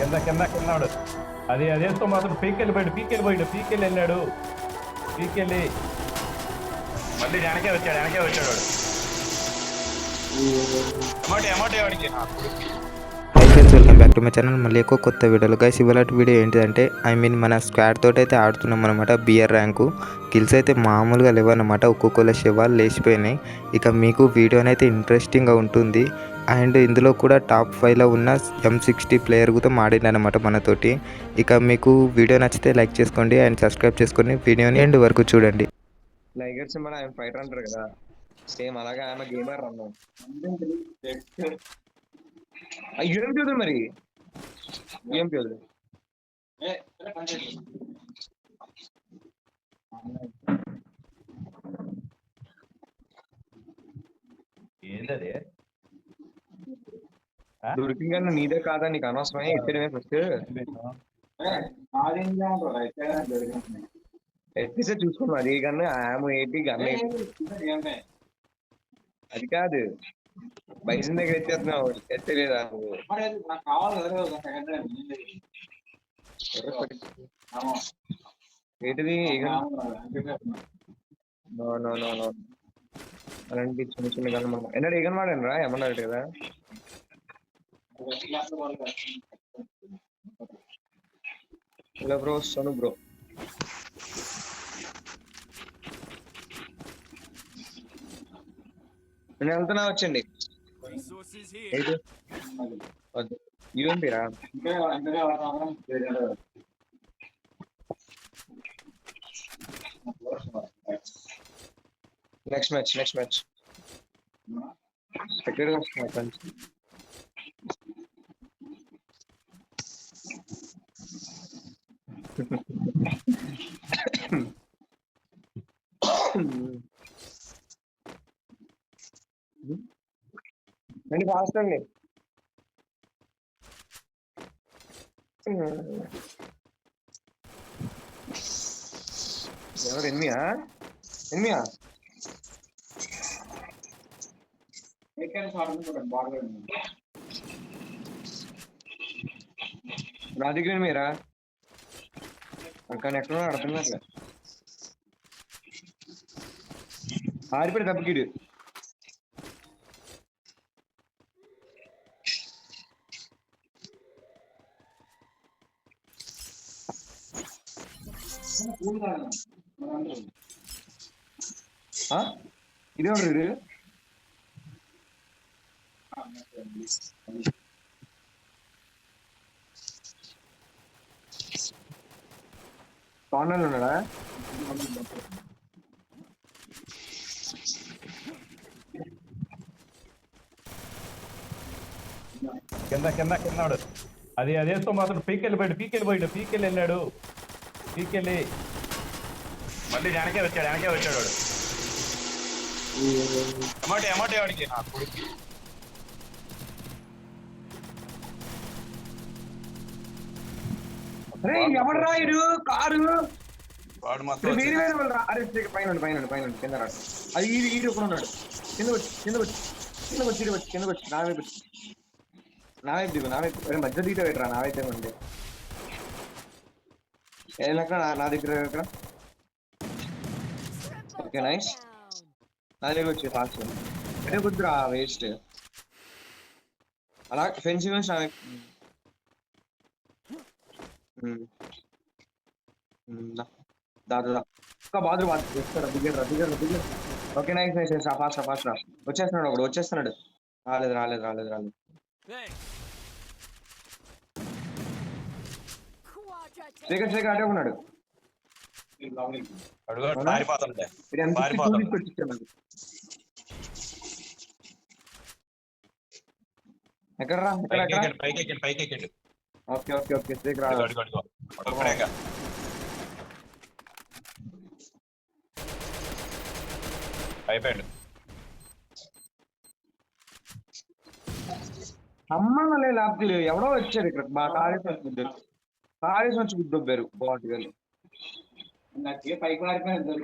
కింద కింద కిందాడు అది అదేస్తో మాత్రం పీకెళ్ళి పోయాడు పీకెళ్ళి పోయాడు పీకెళ్ళి వెళ్ళాడు. పీకెళ్ళి మళ్ళీ వెనకే వచ్చాడు వెనకే వచ్చాడు వాడు. అమౌంట్ వాడికి hi welcome back to my channel మళ్ళీ ఎక్కువ కొత్త వీడియోలు. గైస్ ఇవాళ వీడియో ఏంటిదంటే ఐ మీన్ మన స్క్వాడ్ తోటి అయితే ఆడుతున్నాం అనమాట బియర్ ర్యాంకు కిల్స్ అయితే మామూలుగా లేవన్నమాట. ఒక్కొక్కళ్ళ శవాలు లేచిపోయినాయి. ఇక మీకు వీడియో అయితే ఇంట్రెస్టింగ్గా ఉంటుంది. అండ్ ఇందులో కూడా టాప్ ఫైవ్లో ఉన్న ఎం సిక్స్టీ ప్లేయర్ కూడా ఆడిందనమాట మనతోటి. ఇక మీకు వీడియో నచ్చితే లైక్ చేసుకోండి అండ్ సబ్స్క్రైబ్ చేసుకొని వీడియోని ఎండ్ వరకు చూడండి. లైగర్ సింబల్ ఆయన ఫైటర్ అంటారు కదా. సేమ్ అలాగే ఆమె గేమర్ అన్నాం ఏం చూద్దాం మరి? ఏం చూద్దాం? ఏంటది దొరికింది కానీ నీదే కాదా నీకు అనవసరమే ఇద్దరమే ఫస్ట్ ఎత్తిసే చూసుకోండి అది కన్నా ఆమె ఏంటి గన్న అది కాదు బయట దగ్గర ఎత్తేస్తున్నావు ఎత్తలేదా నువ్వు ఏంటిది నో నో నో నో అలాంటి చిన్న చిన్న గన్ ఎన్నడు ఏ గన్ వాడాను రా ఏమన్నాడు కదా హలో బ్రో సను బ్రో నేను వెళ్తున్నా వచ్చండి. ఏంటి నెక్స్ట్ మ్యాచ్ నెక్స్ట్ మ్యాచ్ ఎక్కడికి వస్తున్నా రండి ఫాస్ట్ అండి ఎవరు ఎనిమియా ఎనిమియా నా దగ్గర మీరా? കണക്ട് നടത്തുന്നില്ല. ആരിപ്പോ തപ്പിക്കിട് ആ? ഇതോണ്ട് ఇదేవాడు వీడు కార్నర్లో ఉన్నాడా కింద కింద కిందాడు అది అదేస్తూ మాత్రం పీకెళ్ళి పోయాడు పీకెళ్ళి పోయాడు పీకెళ్ళి వెళ్ళాడు పీకెళ్ళి మళ్ళీ వెనకే వచ్చాడు వెనకే వచ్చాడు వాడు అమౌంట్ అమౌంట్ వాడికి అరే ఎవడు రాయుడు కారు? వాడు మొత్తం ఇప్పుడు వేరే వేరే వాళ్ళు రా అరే ఇక్కడ పైన ఉండు, పైన ఉండు, పైన ఉండు, కింద రాడు. అది ఈడు ఒకడు ఉన్నాడు. కింద వచ్చి కింద వచ్చి కింద వచ్చి వచ్చి కింద వచ్చి నా వైపు వచ్చి. నా వైపు దిగు నా వైపు. అరే మధ్య దిగుతా పెట్టరా నా వైపు ఉంది. ఏదైనా నా దగ్గర ఓకే నైస్. నా దగ్గర వచ్చి ఫాస్ట్ కుదురా వేస్ట్. అలా ఫెన్సింగ్ నా వైపు ఉమ్. ఉమ్, దా. దా దా, దా. ఒక్క బాదురు బాదు వస్తారా దిగరా దిగరా దిగరా okay nice nice nice. Fast రా ఫాస్ట్ రా. వచ్చేస్తున్నాడు ఒకడు వచ్చేస్తున్నాడు. రాలేదు రాలేదు రాలేదు రాలేదు. శ్రీకర్ శ్రీకర్ అటే ఉన్నాడు. అడుగు పారిపోతుంటే ఇది ఎంత పారిపోతాడు. తీసుకొచ్చాడు ఎక్కడ పైకి ఎక్కడ ఎక్కండి పైకి ఎక్కండి పైకి ఎక్కండి ఓకే ఓకే ఓకే శ్రీకర్ అడుగు అడుగు అడుగు ఒక్కడేగా అయిపోయాడు సంబంధం లేదు లేకపోతే ఎవడో వచ్చారు ఇక్కడ బాగా కాళేశ్వరం వచ్చి గుద్దారు కాళేశ్వరం వచ్చి గుద్దొబ్బారు బాగుంటుంది ఒకరే ఇద్దరు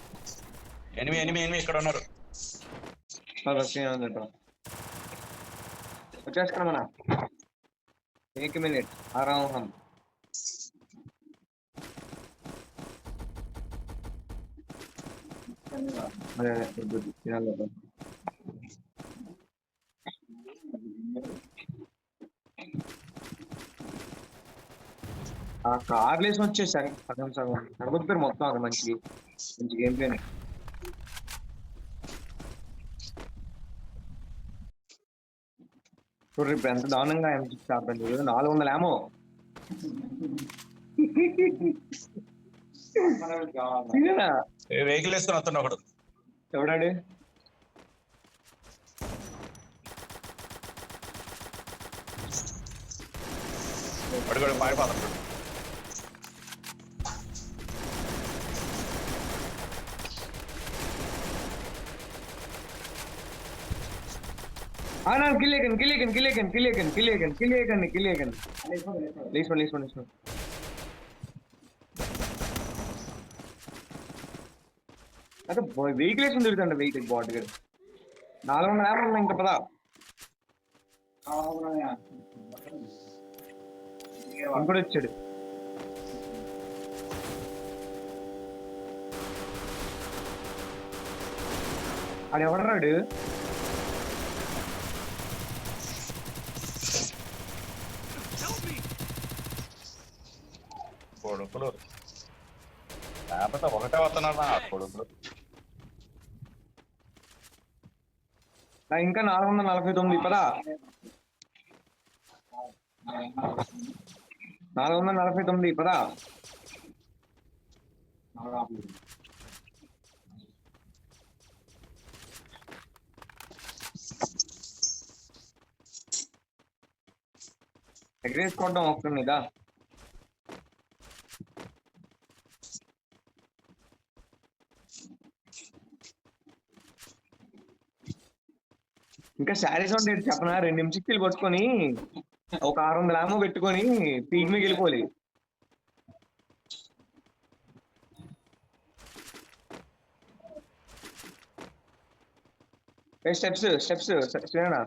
ఎనిమి ఎనిమి ఎనిమి ఇక్కడ ఉన్నారు. వచ్చేస్తాను మన. ఏక మినిట్ ఆరాం అదే అదే ఆ కార్లేసి వచ్చేసాను సగం సగం. నడుపుతారు మొత్తం అది మంచి మంచి గేమ్ ప్లేనే చూడండి ఇప్పుడు ఎంత దారుణంగా నాలుగు వందల ఏమో? వెహికల్ వేసుకొని వస్తున్నా ఒకడు. ఎవడాడు? పారిపోతాడు ஆனால் கில்லேகன் கில்லேகன் கில்லேகன் கில்லேகன் கில்லேகன் கில்லேகன் கில்லேகன் லேஸ் பண்ணு லேஸ் பண்ணு லேஸ் பண்ணு. அது வெயிட் லேஸ் வந்து எடுத்தாண்ட வெயிட் பாட்டுக்கு நாலு மணி நேரம் இல்லை இங்கே பதா குடிச்சிடு அது எவ்வளோ లేకపోతే ఒకటే వస్తున్నారు నా కొడుకులు నా ఇంకా నాలుగు వందల నలభై తొమ్మిది పదా నాలుగు వందల నలభై తొమ్మిది పదా ఎగరేసుకోవడం వస్తుంది ఇదా ఇంకా శారీస్ ఉంటే చెప్పనా? రెండు నిమిషాలు పట్టుకొని ఒక ఆరు వందల ఆమో పెట్టుకొని పీక్ మీద వెళ్ళిపోవాలి. స్టెప్స్ స్టెప్స్ వెనక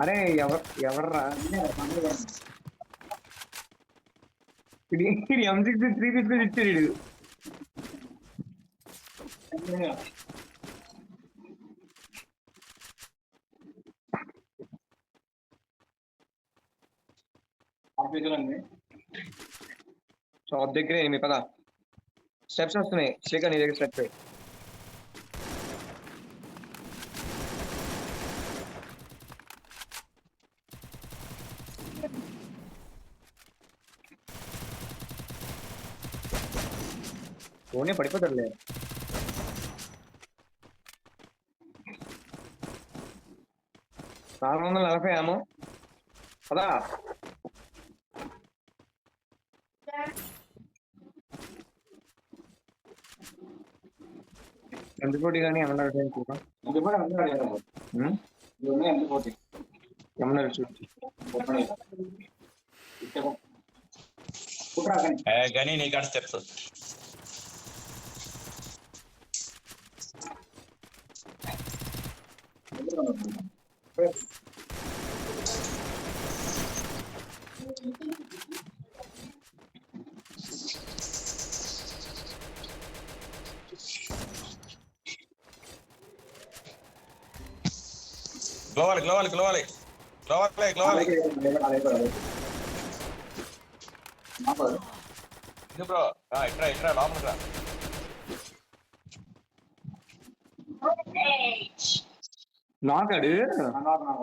అరే ఎవరు ఎవర్రా ఇది ఎం సిక్స్ త్రీ తీసుకొని ఇచ్చాడు షాప్ దగ్గరే మీ పద. స్టెప్స్ వస్తున్నాయి. శ్రీకర్ నీ దగ్గర ஒன்னே படிப்ப தெரியல കാരണം ഒന്ന് നടക്കുകയാമോ അതാ എന്ത് കോടി കാണി നമ്മുടെ അവിടെ കൂടാം ഗണി നീ കാട് steps Global, global, global. Global, global. இது ப்ரோ ஆ இட்ரா இட்ரா லாப்ரா நாக் அடு நாக் நாக்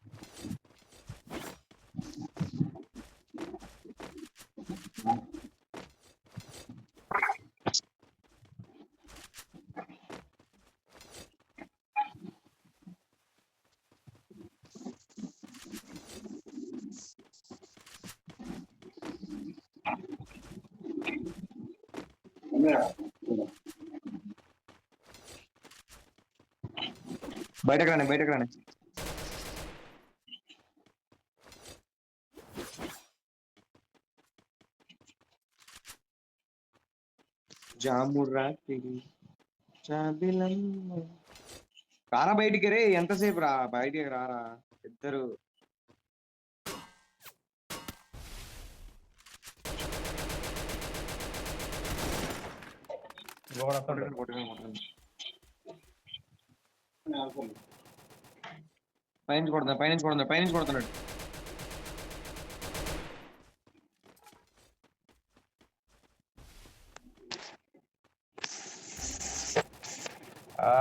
బయటకు రాని బయటకు రాని జాము రాత్రి రారా బయటికి రే ఎంతసేపు రా బయటికి రారా? ఇద్దరు. కొట్టండి. పైనుంచి కొడుతున్నా పైనుంచి కొడుతున్నా పైనుంచి కొడుతున్నాడు ఆ.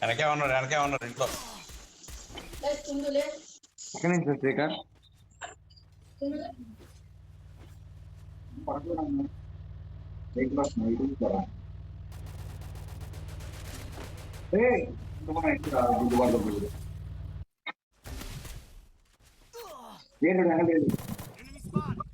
వెనకే ఉన్నాడు వెనకే ఉన్నాడు ఇంట్లో ఎక్కడి నుంచి శ్రీకర్ Enemy spot!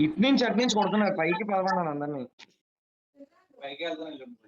ఇటు నుంచి అటు నుంచి కొడుతున్నారు పైకి పదకొండు అందరినీ పైకి వెళ్తాను